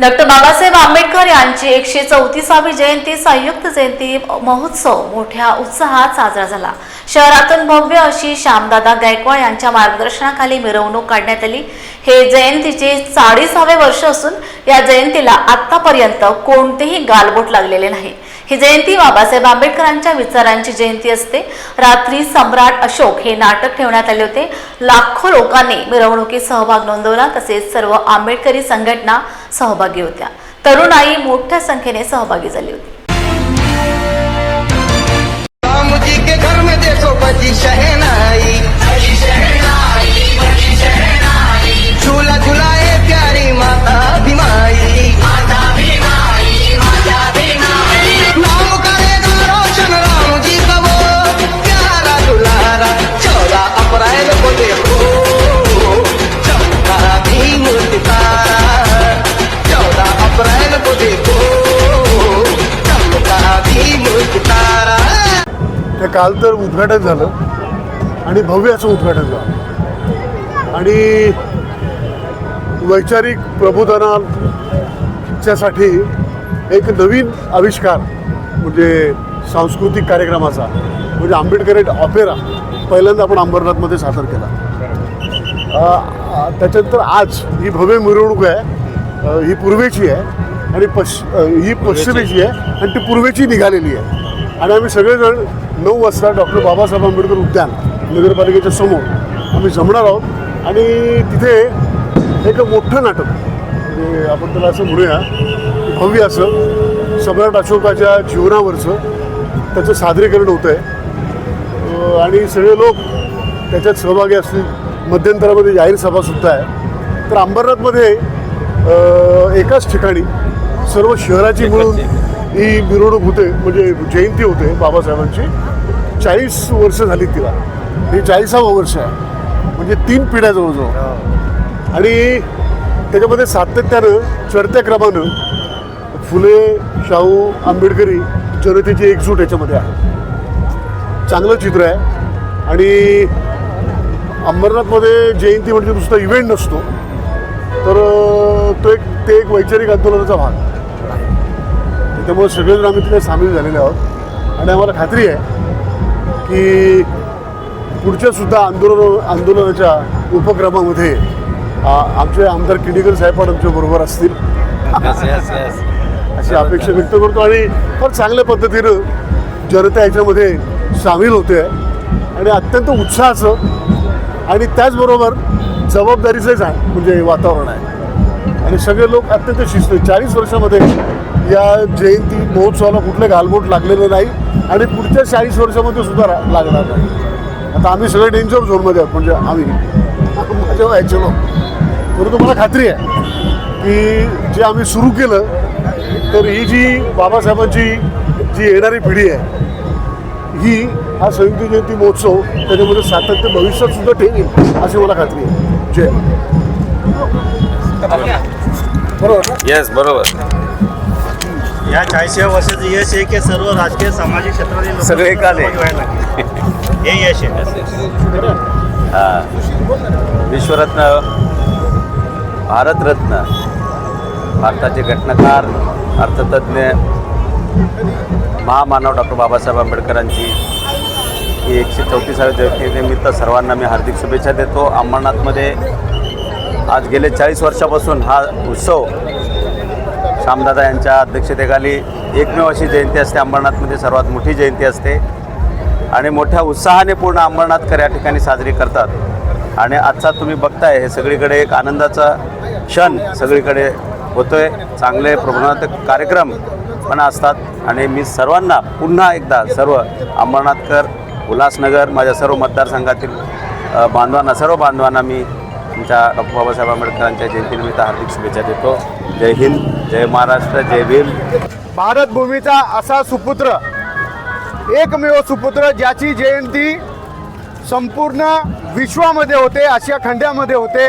Doctor Babasaheb Ambedkar यांची एकशे चौतीसावी जयंती संयुक्त जयंती महोत्सव मोठ्या उत्साहात साजरा झाला. शहरातून भव्य अशी श्यामदादा गायकवाड यांच्या मार्गदर्शनाखाली मिरवणूक काढण्यात आली. हे जयंतीचे चाळीसावे वर्ष असून या जयंतीला आतापर्यंत कोणतेही गालबोट लागलेले नाही. ही जयंती बाबासाहेब आंबेडकरांच्या विचारांची जयंती असते. रात्री सम्राट अशोक हे नाटक ठेवण्यात आले होते. लाखो लोकांनी मिरवणुकीत सहभाग नोंदवला तसेच सर्व आंबेडकरी संघटना सहभागी होत्या. तरुणाई मोठ्या संख्येने सहभागी झाली होती. काल तर उद्घाटन झालं आणि भव्य असं उद्घाटन झालं. आणि वैचारिक प्रबोधनाच्यासाठी एक नवीन आविष्कार म्हणजे सांस्कृतिक कार्यक्रमाचा म्हणजे आंबेडकरेट ऑपेरा पहिल्यांदा आपण अंबरनाथमध्ये सादर केला. त्याच्यानंतर आज ही भव्य मिरवणूक आहे ही पूर्वेची आहे आणि पश् ही पश्चिमेची आहे आणि ती पूर्वेची निघालेली आहे. आणि आम्ही सगळेजण नऊ वाजता डॉक्टर बाबासाहेब आंबेडकर उद्यान नगरपालिकेच्या समोर आम्ही जमणार आहोत. आणि तिथे एक मोठं नाटक म्हणजे आपण त्याला असं म्हणूया भव्य असं सम्राट अशोकाच्या जीवनावरचं त्याचं सादरीकरण होतं आहे आणि सगळे लोक त्याच्यात सहभागी असतील. मध्यंतरामध्ये जाहीर सभासुद्धा आहे. तर अंबरनाथमध्ये एकाच ठिकाणी सर्व शहराची मिळून ही मिरवणूक होते म्हणजे जयंती होते बाबासाहेबांची. चाळीस वर्ष झाली तिला. हे चाळीसावं वर्ष आहे. म्हणजे तीन पिढ्या जवळजवळ. आणि त्याच्यामध्ये सातत्यानं चढत्या क्रमानं फुले शाहू आंबेडकरी जनतेची एकजूट याच्यामध्ये आहे. चांगलं चित्र आहे. आणि अंबरनाथमध्ये जयंती म्हणजे नुसता इव्हेंट नसतो. तर तो एक ते एक वैचारिक आंदोलनाचा भाग. आहे त्यामुळे सगळेजण आम्ही तिथे सामील झालेले आहोत. आणि आम्हाला खात्री आहे की पुढच्या सुद्धा आंदोलन आंदोलनाच्या उपक्रमामध्ये आमचे आमदार किडीकर साहेब पण आमच्या बरोबर असतील. अशी अपेक्षा व्यक्त करतो आणि फार चांगल्या पद्धतीनं जनता याच्यामध्ये सामील होते. आणि अत्यंत उत्साहाचं आणि त्याचबरोबर जबाबदारीचंच आहे म्हणजे वातावरण आहे. आणि सगळे लोक अत्यंत शिस्त चाळीस वर्षामध्ये या जयंती महोत्सवाला कुठलं घालबोट लागलेलं नाही आणि पुढच्या चाळीस वर्षामध्ये सुद्धा रा- लागणार नाही. आता आम्ही सगळे डेंजर झोनमध्ये आहोत म्हणजे आम्ही. माझ्या व्हायचे लोक. परंतु मला खात्री आहे की जे आम्ही सुरू केलं तर ही जी बाबासाहेबांची जी येणारी पिढी आहे ही हा संयुक्त जयंती महोत्सव त्याच्यामध्ये सातत्य भविष्यात सुद्धा ठेवेल अशी मला खात्री आहे. जय. बरोबर येस बरोबर या चाळीसव्या वर्षाचं यश आहे की सर्व राजकीय सामाजिक क्षेत्रातील लोकं सगळे एकाने. सहभागी व्हायला लागले. हे यश आहे हा. विश्वरत्न भारतरत्न भारताचे घटनाकार अर्थतज्ञ महामानव डॉक्टर बाबासाहेब आंबेडकरांची ही एकशे चौतीसाव्या जयंतीनिमित्त सर्वांना मी हार्दिक शुभेच्छा देतो अंबरनाथमध्ये आज गेले चाळीस वर्षापासून हा उत्सव श्यामदादा यांच्या अध्यक्षतेखाली एकमेव अशी जयंती असते. अंबरनाथमध्ये सर्वात मोठी जयंती असते. आणि मोठ्या उत्साहाने पूर्ण अंबरनाथकर या ठिकाणी साजरी करतात. आणि आजचा तुम्ही बघताय हे सगळीकडे एक आनंदाचा क्षण सगळीकडे होतोय. चांगले प्रबोधनात्मक कार्यक्रम पण असतात. आणि मी सर्वांना पुन्हा एकदा सर्व अंबरनाथकर उल्हासनगर माझ्या सर्व मतदारसंघातील बांधवांना सर्व बांधवांना मी तुमच्या डॉक्टर बाबासाहेब आंबेडकरांच्या जयंतीनिमित्त हार्दिक शुभेच्छा देतो. जय हिंद जय महाराष्ट्र जय भीम. भारत भूमीचा असा सुपुत्र एकमेव सुपुत्र ज्याची जयंती संपूर्ण विश्वामध्ये होते आशिया खंड्यामध्ये होते.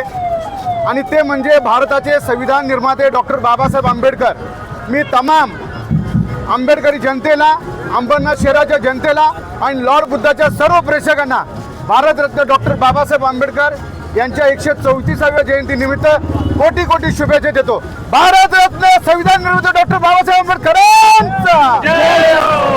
आणि ते म्हणजे भारताचे संविधान निर्माते डॉक्टर बाबासाहेब आंबेडकर. मी तमाम आंबेडकरी जनतेला अंबरनाथ शहराच्या जनतेला आणि लॉर्ड बुद्धाच्या सर्व प्रेक्षकांना भारतरत्न डॉक्टर बाबासाहेब आंबेडकर यांच्या एकशे चौतीसाव्या जयंतीनिमित्त कोटी कोटी शुभेच्छा देतो. भारतरत्न संविधान निर्मित डॉक्टर बाबासाहेब आंबेडकरांचा!